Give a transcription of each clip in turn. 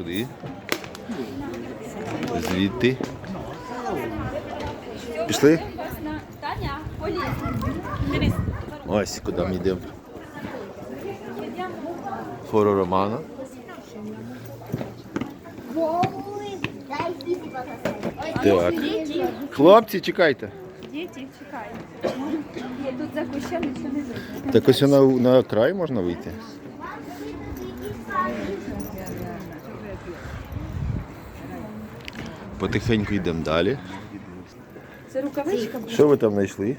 туди. Звідти. Пішли? Ось куди ми йдемо. Хору Романа. Так. Хлопці, чекайте. Діти, чекай. Тут за кущем нічого не видно. Так ось на, на край можна вийти. Потихеньку йдемо далі. Це рукавичка була. Що ви там знайшли?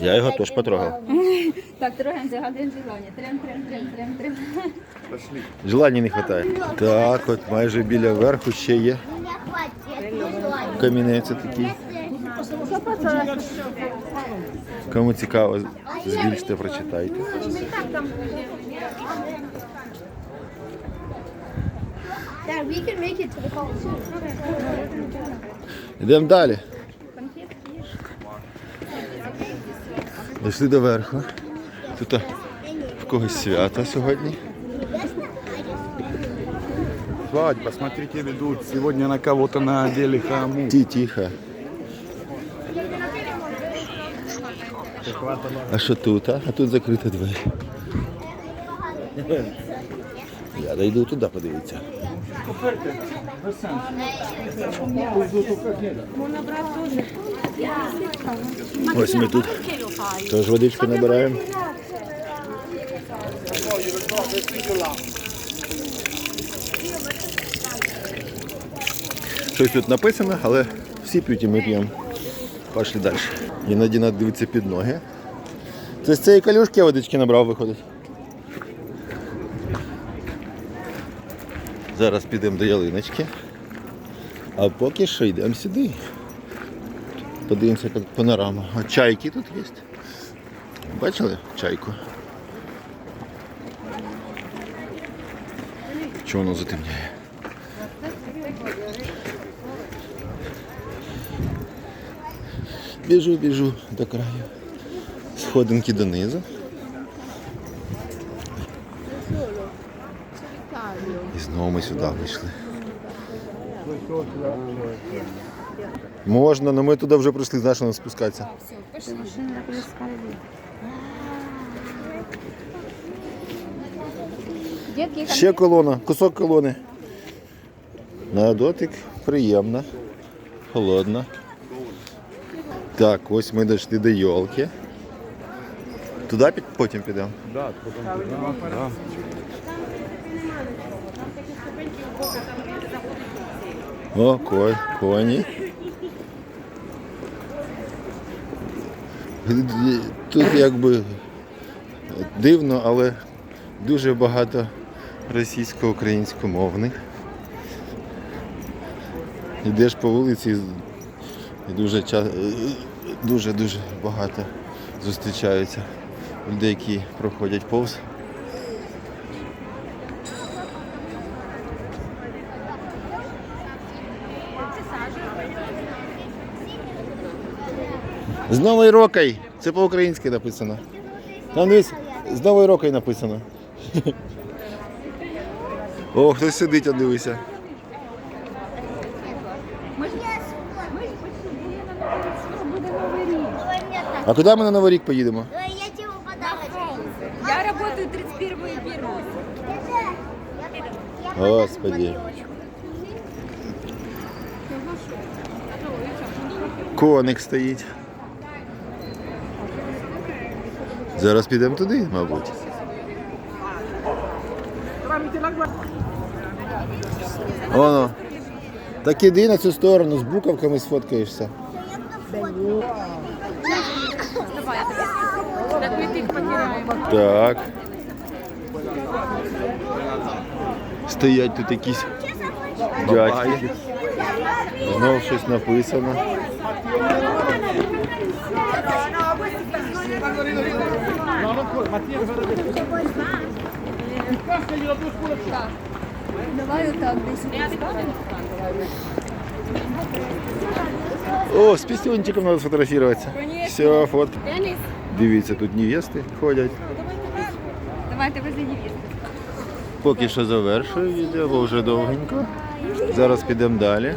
Я його теж потрогав. Так, трогаємо, загадуємо желання. Трем, трем, трем, трем, трем. Желання не вистачає. Так, от майже біля верху ще є камінець такий. Кому цікаво, збільште, прочитайте. Dad, we can make it to the Coliseum. Йдемо далі. Дійшли до верху. Тут в когось свято сьогодні. Свадьба, смотрите, ведут сегодня на кого-то надели хаму. Ті, тихо. А що тут? А, а тут закрита двері. Я дойду туди, подивіться. Ось ми тут теж водичку набираємо. Щось тут написано, але всі п'ють і ми п'ємо. Пішли далі. Іноді треба дивитися під ноги. Це з цієї калюшки я водички набрав, виходить. Зараз підемо до ялиночки. А поки що йдемо сюди. Подивимося, як панорама. А чайки тут є. Бачили чайку? Чого воно затемняє? Біжу, біжу до краю. Сходинки донизу. І знову ми сюди вийшли. Можна, але ми туди вже прийшли, знаєш, нам спускатися. Ще колона, кусок колони. На дотик приємна, холодна. Так, ось ми дійшли до йолки. Туди потім підемо. Да, потом туда, О, ко- коні. Тут якби дивно, але дуже багато російсько-українськомовних. Йдеш по вулиці і дуже дуже дуже багато зустрічаються людей, які проходять повз. З Новою рокою! Це по-українськи написано. Там дивись, з Новою рокою написано. О, хтось сидить, а дивися. А куди ми на Новий рік поїдемо? Я тебе подарок. Я працюю 31 первого. Господи. Коник стоїть. Зараз підемо туди, мабуть. Оно. Так іди на цю сторону, з буковками сфоткаєшся. Так. Стоять тут якісь дядьки. Знов щось написано. Давай отак десь. О, з пісюнчиком треба сфотографуватися. Все, фот. Денис, Дивіться, тут невести ходять. Давайте ви за невістку. Поки що завершую відео, бо вже довгенько. Зараз підемо далі.